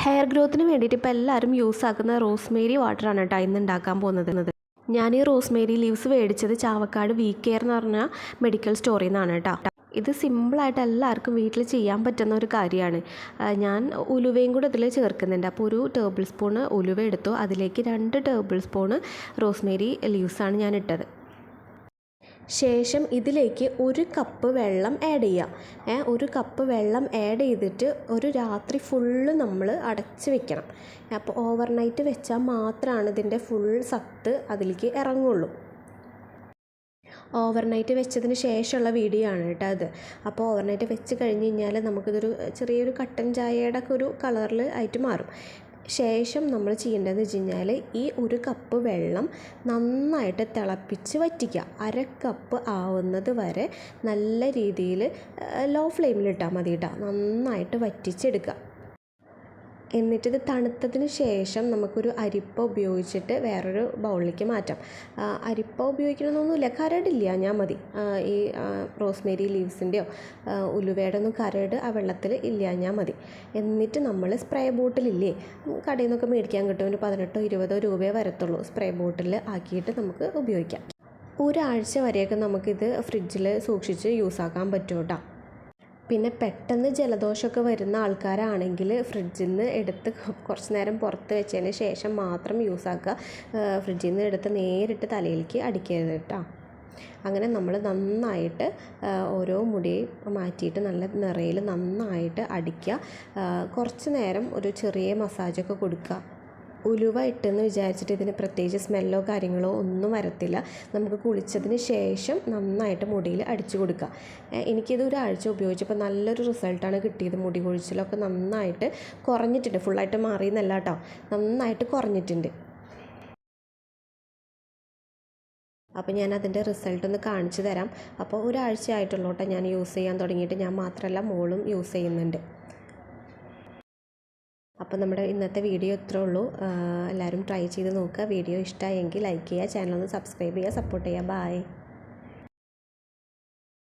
Hair ഗ്രോത്തിന് വേണ്ടിയിട്ട് ഇപ്പോൾ എല്ലാവരും യൂസ് ആക്കുന്ന റോസ്മേരി വാട്ടറാണ് കേട്ടോ ഇന്ന് ഉണ്ടാക്കാൻ പോകുന്നത്. ഞാൻ ഈ റോസ്മേരി ലീവ്സ് മേടിച്ചത് ചാവക്കാട് വി കെയർ എന്ന് പറഞ്ഞ മെഡിക്കൽ സ്റ്റോറിൽ നിന്നാണ് കേട്ടോ ഇത് സിമ്പിളായിട്ട് എല്ലാവർക്കും വീട്ടിൽ ചെയ്യാൻ പറ്റുന്ന ഒരു കാര്യമാണ് ഞാൻ ഉലുവയും കൂടെ ഇതിൽ ചേർക്കുന്നുണ്ട്. അപ്പോൾ ഒരു ടേബിൾ സ്പൂണ് ഉലുവ എടുത്തു. അതിലേക്ക് രണ്ട് ടേബിൾ സ്പൂണ് റോസ്മേരി ലീവ്സാണ് ഞാൻ ഇട്ടത്. ശേഷം ഇതിലേക്ക് ഒരു കപ്പ് വെള്ളം ആഡ് ചെയ്യുക ഒരു കപ്പ് വെള്ളം ആഡ് ചെയ്തിട്ട് ഒരു രാത്രി ഫുള്ള് നമ്മൾ അടച്ച് വെക്കണം. അപ്പോൾ ഓവർനൈറ്റ് വെച്ചാൽ മാത്രമാണ് ഇതിന്റെ ഫുൾ സത്ത് അതിലേക്ക് ഇറങ്ങുള്ളൂ. ഓവർനൈറ്റ് വെച്ചതിന് ശേഷമുള്ള വീഡിയോ ആണ് കേട്ടോ അത്. അപ്പോൾ ഓവർനൈറ്റ് വെച്ച് കഴിഞ്ഞ് കഴിഞ്ഞാൽ നമുക്കിതൊരു ചെറിയൊരു കട്ടൻ ചായയുടെ ഒക്കെ ഒരു കളറിൽ ആയിട്ട് മാറും. ശേഷം നമ്മൾ ചെയ്യേണ്ടതെന്ന് വെച്ച് കഴിഞ്ഞാൽ ഈ ഒരു കപ്പ് വെള്ളം നന്നായിട്ട് തിളപ്പിച്ച് വറ്റിക്കുക. അര കപ്പ് ആവുന്നത് വരെ നല്ല രീതിയിൽ ലോ ഫ്ലെയിമിലിട്ടാൽ മതി കേട്ടോ. നന്നായിട്ട് വറ്റിച്ചെടുക്കുക. എന്നിട്ടിത് തണുത്തതിന് ശേഷം നമുക്കൊരു അരിപ്പ ഉപയോഗിച്ചിട്ട് വേറൊരു ബൗളിലേക്ക് മാറ്റാം. അരിപ്പ ഉപയോഗിക്കണമെന്നൊന്നുമില്ല കരടില്ല ഞാൻ മതി. ഈ റോസ്മേരി ലീവ്സിന്റെയോ ഉലുവയുടെ ഒന്നും കരട് ആ വെള്ളത്തിൽ ഇല്ല ഞാൻ മതി. എന്നിട്ട് നമ്മൾ സ്പ്രേ ബോട്ടിലില്ലേ കടയിൽ നിന്നൊക്കെ മേടിക്കാൻ കിട്ടും ഒരു പതിനെട്ടോ ഇരുപതോ രൂപയെ വരത്തുള്ളൂ സ്പ്രേ ബോട്ടിൽ ആക്കിയിട്ട് നമുക്ക് ഉപയോഗിക്കാം. ഒരാഴ്ച വരെയൊക്കെ നമുക്കിത് ഫ്രിഡ്ജിൽ സൂക്ഷിച്ച് യൂസ് ആക്കാൻ പറ്റും കേട്ടോ. പിന്നെ പെട്ടെന്ന് ജലദോഷമൊക്കെ വരുന്ന ആൾക്കാരാണെങ്കിൽ ഫ്രിഡ്ജിൽ നിന്ന് എടുത്ത് കുറച്ച് നേരം പുറത്ത് വെച്ചതിന് ശേഷം മാത്രം യൂസ് ആക്കുക. ഫ്രിഡ്ജിൽ നിന്ന് എടുത്ത് നേരിട്ട് തലയിലേക്ക് അടിക്കരുത് കേട്ടോ. അങ്ങനെ നമ്മൾ നന്നായിട്ട് ഓരോ മുടി മാറ്റിയിട്ട് നല്ല നിറയിൽ നന്നായിട്ട് അടിക്കുക. കുറച്ച് നേരം ഒരു ചെറിയ മസാജൊക്കെ കൊടുക്കുക. ഉലുവ ഇട്ടെന്ന് വിചാരിച്ചിട്ട് ഇതിന് പ്രത്യേകിച്ച് സ്മെല്ലോ കാര്യങ്ങളോ ഒന്നും വരത്തില്ല. നമുക്ക് കുളിച്ചതിന് ശേഷം നന്നായിട്ട് മുടിയിൽ അടിച്ചു കൊടുക്കുക. എനിക്കിത് ഒരാഴ്ച ഉപയോഗിച്ചപ്പോൾ നല്ലൊരു റിസൾട്ടാണ് കിട്ടിയത് മുടി കൊഴിച്ചിലൊക്കെ നന്നായിട്ട് കുറഞ്ഞിട്ടുണ്ട്. ഫുള്ളായിട്ട് മാറിയെന്നല്ല കേട്ടോ നന്നായിട്ട് കുറഞ്ഞിട്ടുണ്ട്. അപ്പോൾ ഞാൻ അതിന്റെ റിസൾട്ട് ഒന്ന് കാണിച്ചു തരാം. അപ്പോൾ ഒരാഴ്ച ആയിട്ടുള്ളൂ ഞാൻ യൂസ് ചെയ്യാൻ തുടങ്ങിയിട്ട്. ഞാൻ മാത്രമല്ല മോളും യൂസ് ചെയ്യുന്നുണ്ട്. അപ്പോൾ നമ്മുടെ ഇന്നത്തെ വീഡിയോ ഇത്രേ ഉള്ളൂ. എല്ലാവരും ട്രൈ ചെയ്ത് നോക്കുക. വീഡിയോ ഇഷ്ടമായെങ്കിൽ ലൈക്ക് ചെയ്യുക ചാനൽ ഒന്ന് സബ്സ്ക്രൈബ് ചെയ്യുക സപ്പോർട്ട് ചെയ്യുക. ബായ്